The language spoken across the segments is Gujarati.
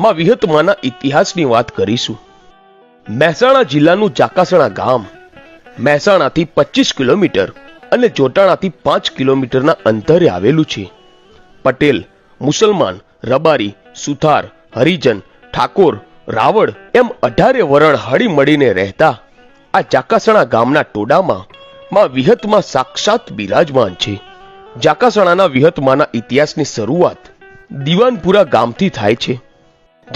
માં વિહતમાના ઇતિહાસની વાત કરીશું. મહેસાણા જિલ્લાનું ચાકાસણા ગામ મહેસાણાથી પચીસ કિલોમીટર અને જોટાણાથી પાંચ કિલોમીટરના અંતરે આવેલું છે. પટેલ, મુસલમાન, રબારી, સુથાર, હરિજન, ઠાકોર, રાવળ એમ અઢારે વરણ હળી મળીને રહેતા આ જાકાસણા ગામના ટોડામાં માં વિહતમાં સાક્ષાત બિરાજમાન છે. જાકાસણાના વિહતમાના ઇતિહાસની શરૂઆત દિવાનપુરા ગામથી થાય છે.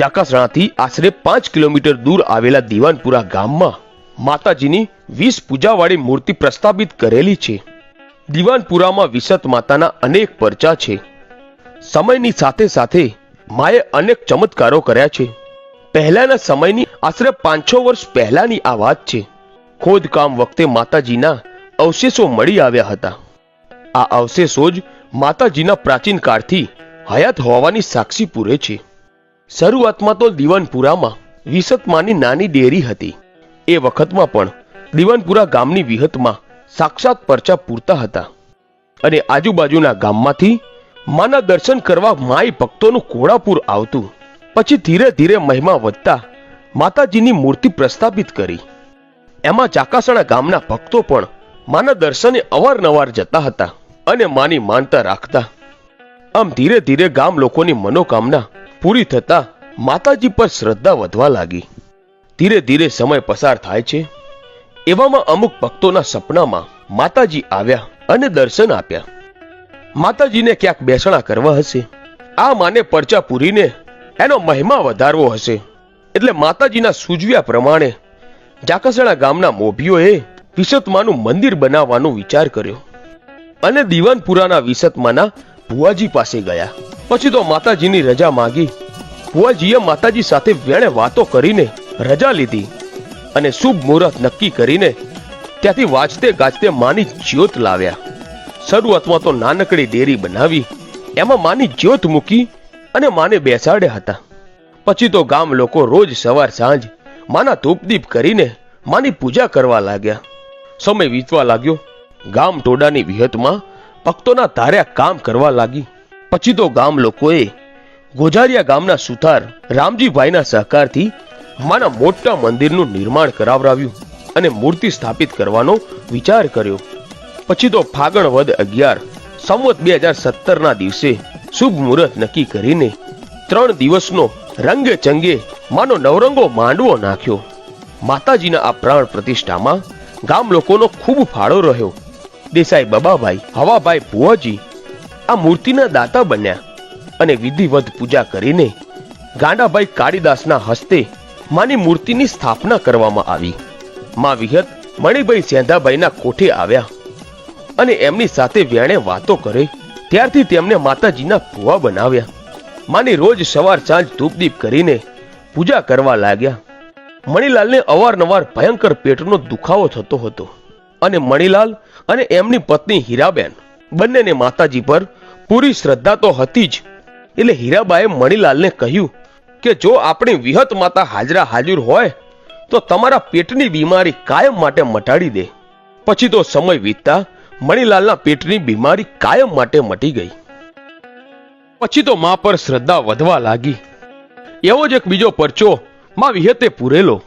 જાકાસણાથી આશરે પાંચ કિલોમીટર દૂર આવેલા દિવાનપુરા ગામમાં માતાજીની વીસ પૂજાવાળી મૂર્તિ પ્રસ્થાપિત કરેલી છે. દિવાનપુરામાં વિસત માતાના અનેક પરચા છે. સમયની સાથે સાથે માએ અનેક ચમત્કારો કર્યા છે. પહેલાના સમયની આશરે પાંચસો વર્ષ પહેલાની આ વાત છે. ખોદકામ વખતે માતાજીના અવશેષો મળી આવ્યા હતા. આ અવશેષો જ માતાજીના પ્રાચીન કાળથી હયાત હોવાની સાક્ષી પૂરે છે. શરૂઆતમાં તો દિવાનપુરામાં વિસતમાની નાની ડેરી હતી. એ વખતમાં પણ દિવાનપુરા ગામની વિહતમાં સાક્ષાત પરચા પૂરતા હતા. અને આજુબાજુના ગામમાંથી માના દર્શન કરવા માઈ ભક્તોનું કોળાપુર આવતું. પછી ધીરે ધીરે મહિમા વધતા માતાજીની મૂર્તિ પ્રસ્થાપિત કરી. એમાં ચાકાસણા ગામના ભક્તો પણ માના દર્શને અવારનવાર જતા હતા અને માની માનતા રાખતા. આમ ધીરે ધીરે ગામ લોકોની મનોકામના પૂરી થતા માતાજી પર શ્રદ્ધા વધવા લાગી. ધીરે ધીરે સમય પસાર થાય છે. એવામાં અમુક ભક્તોના સપનામાં માતાજી આવ્યા અને દર્શન આપ્યા. માતાજીને ક્યાંક બેસણા કરવા હશે. આ માને પરચા પૂરીને એનો મહિમા વધારવો હશે. એટલે માતાજીના સૂજવ્યા પ્રમાણે જાકસણા ગામના મોભીઓએ વિસતમાનું મંદિર બનાવવાનો વિચાર કર્યો. અને દિવાનપુરાના વિસતમાના ભુવાજી પાસે ગયા. પછી તો માતાજીની રજા માંગી. ભુવાજીએ માતાજી સાથે વેણે વાતો કરીને રજા લીધી અને શુભ મુહૂર્ત નક્કી કરીને ત્યાંથી વાજતે ગાજતે માની જ્યોત લાવ્યા. શરૂઆતમાં તો નાનકડી ડેરી બનાવી, એમાં માની જ્યોત મૂકી અને માને બેસાડ્યા હતા. પછી તો ગામ લોકો રોજ સવાર સાંજ માના ધૂપદીપ કરીને માની પૂજા કરવા લાગ્યા. સમય વીતવા લાગ્યો. ગામ ટોડાની વિહતમાં ભક્તોના ધાર્યા કામ કરવા લાગી. પછી તો ગામ લોકોએ ગોજારિયા ગામના સુથાર રામજીભાઈના સહકારથી માના મોટા મંદિરનું નિર્માણ કરાવરાવ્યું અને મૂર્તિ સ્થાપિત કરવાનો વિચાર કર્યો. પછી તો ફાગણ વદ અગિયાર સંવત બે હજાર સત્તરના દિવસે શુભ મુહૂર્ત નક્કી કરીને ત્રણ દિવસનો રંગે ચંગે માનો નવરંગો માંડવો નાખ્યો. માતાજીના આ પ્રાણ પ્રતિષ્ઠામાં ગામ લોકોનો ખૂબ ફાળો રહ્યો. દેસાઈ બબાભાઈ, હવાભાઈ ભુવાજી આ મૂર્તિના દાતા બન્યા અને વિધિવત પૂજા કરીને ગાંડાભાઈ કાળીદાસના હસ્તે માની મૂર્તિની સ્થાપના કરવામાં આવી. માં વિહત મણિભાઈ સેંધાભાઈના કોઠે આવ્યા અને એમની સાથે વેણે વાતો કરે ત્યારથી તેમને માતાજીના ભુવા બનાવ્યા. માની રોજ સવાર સાંજ ધૂપદીપ કરીને પૂજા કરવા લાગ્યા. મણિલાલને અવારનવાર ભયંકર પેટનો દુખાવો થતો હતો અને મણિલાલ અને એમની પત્ની હીરાબેન બંનેને માતાજી પર પૂરી શ્રદ્ધા તો હતી જ. એટલે હીરાબાએ મણિલાલને કહ્યું કે જો આપણી વિહત માતા હાજરા હાજર હોય, તો તમારા પેટની બીમારી કાયમ માટે મટાડી દે. પછી તો સમય વીતતા મણિલાલના પેટની બીમારી કાયમ માટે મટી ગઈ. પછી તો મા પર શ્રદ્ધા વધવા લાગી. એવો જ એક બીજો પરચો માં વિહતે પૂરેલો.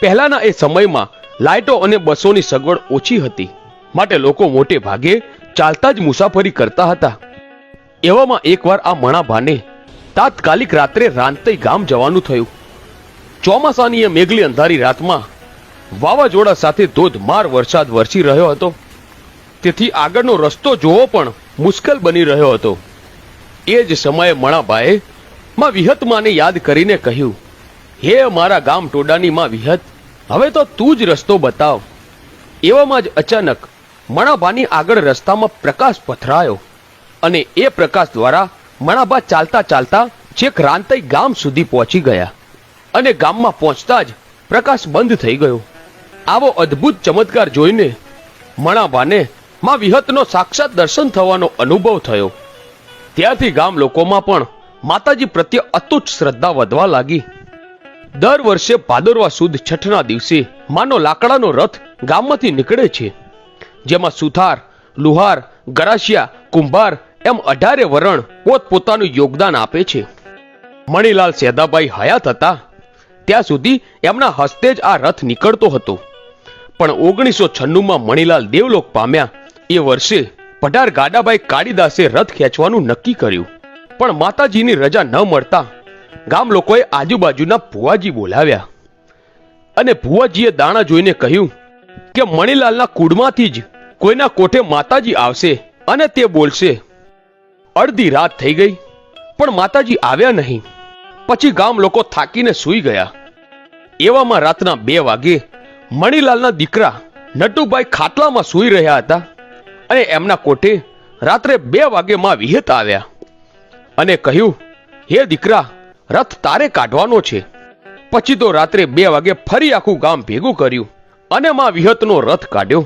પહેલાના એ સમયમાં લાઇટો અને બસોની સગવડ ઓછી હતી. માટે લોકો મોટે ભાગે ચાલતા જ મુસાફરી કરતા હતા. એવામાં એકવાર આ મણાભાને તાત્કાલિક રાત્રે રાંતઈ ગામ જવાનું થયું. ચોમાસાની એ મેઘલી અંધારી રાતમાં વાવાઝોડા સાથે ધોધમાર વરસાદ વરસી રહ્યો હતો. તેથી આગળનો રસ્તો જોવો પણ મુશ્કેલ બની રહ્યો હતો. એ જ સમયે મણાભાએ માં વિહતમાને યાદ કરીને કહ્યું, હે મારા ગામ ટોડાની માં વિહત, હવે તો તું જ રસ્તો બતાવ. એવામાં જ અચાનક મણાભાની આગળ રસ્તામાં પ્રકાશ પથરાયો. અને એ પ્રકાશ દ્વારા મણાબા ચાલતા ચાલતા છેક રાંતઈ ગામ સુધી પહોંચી ગયા. અને ગામમાં પહોંચતા જ પ્રકાશ બંધ થઈ ગયો. આવો અદ્ભુત ચમત્કાર જોઈને મણાબાને માં વિહતનો સાક્ષાત દર્શન થવાનો અનુભવ થયો. ત્યારથી ગામ લોકોમાં પણ માતાજી પ્રત્યે અતૂટ શ્રદ્ધા વધવા લાગી. દર વર્ષે ભાદરવા સુદ છઠના દિવસે માનો લાકડાનો રથ ગામમાંથી નીકળે છે. જેમાં સુથાર, લુહાર, ગરાસિયા, કુંભાર એમ અઢારે વરણ પોત પોતાનું યોગદાન આપે છે. મણીલાલ સેદાભાઈ હયાત હતા. ત્યાં સુધી એમના હસ્તે જ આ રથ નીકળતો હતો. પણ ઓગણીસો છન્નુંમાં મણીલાલ દેવલોક પામ્યા. એ વર્ષે પઢાર ગાડાભાઈ કાળીદાસે રથ ખેંચવાનું નક્કી કર્યું. પણ માતાજીની રજા ન મળતા ગામ લોકોએ આજુબાજુના ભુવાજી બોલાવ્યા. અને ભુવાજીએ દાણા જોઈને કહ્યું કે મણીલાલના કુળમાંથી જ કોઈના કોઠે માતાજી આવશે અને તે બોલશે. અડધી રાત થઈ ગઈ, પણ માતાજી આવ્યા નહીં. પછી ગામ લોકો થાકીને સૂઈ ગયા. એવામાં રાતના બે વાગે મણીલાલના દીકરા નટુભાઈ ખાટલામાં સૂઈ રહ્યા હતા અને એમના કોઠે રાત્રે બે વાગે માં વિહત આવ્યા અને કહ્યું, હે દીકરા, રથ તારે કાઢવાનો છે. પછી તો રાત્રે બે વાગે ફરી આખું ગામ ભેગું કર્યું અને માં વિહતનો રથ કાઢ્યો.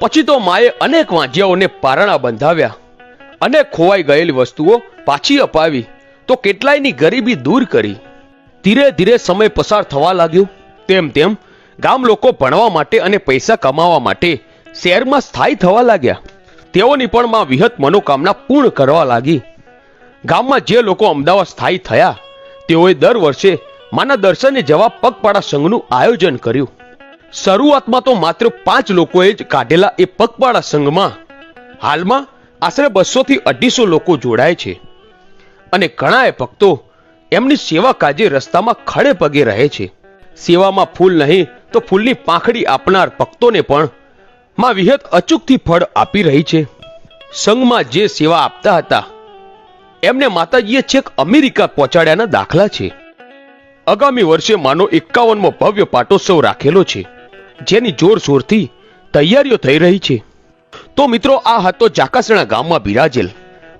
પછી તો માએ અનેક વાંજિયાઓને પારણા બંધાવ્યા. અનેક ખોવાઈ ગયેલી વસ્તુઓ પાછી અપાવી તો કેટલાયની ગરીબી દૂર કરી. ધીરે ધીરે સમય પસાર થવા લાગ્યો. તેમ તેમ ગામ લોકો ભણવા માટે અને પૈસા કમાવા માટે શહેરમાં સ્થાયી થવા લાગ્યા. તેઓની પણ માં વિહત મનોકામના પૂર્ણ કરવા લાગી. ગામમાં જે લોકો અમદાવાદ સ્થાયી થયા, તેઓએ દર વર્ષે માના દર્શને જવા પગપાળા સંઘનું આયોજન કર્યું. શરૂઆતમાં તો માત્ર પાંચ લોકોએ જ કાઢેલા એ પગપાળા સંઘમાં. હાલમાં આશરે બસો થી અઢીસો લોકો જોડાય છે. અને ઘણાએ ભક્તો એમની સેવા કાજે રસ્તામાં ખડે પગે રહે છે. સેવામાં ફૂલ નહીં તો ફૂલની પાંખડી આપનાર ભક્તોને પણ માં વિહત અચૂકથી ફળ આપી રહી છે. સંઘમાં જે સેવા આપતા હતા, એમને માતાજીએ છેક અમેરિકા પહોંચાડ્યાના દાખલા છે. આગામી વર્ષે માનો એકાવનમો ભવ્ય પાટોત્સવ રાખેલો છે, જેની જોરશોરથી તૈયારીઓ થઈ રહી છે. તો મિત્રો આ હતો જાકાસણા ગામમાં બિરાજેલ.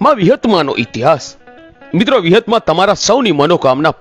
માં વિહતમાનો ઇતિહાસ. મિત્રો વિહતમાં તમારા સૌની મનોકામના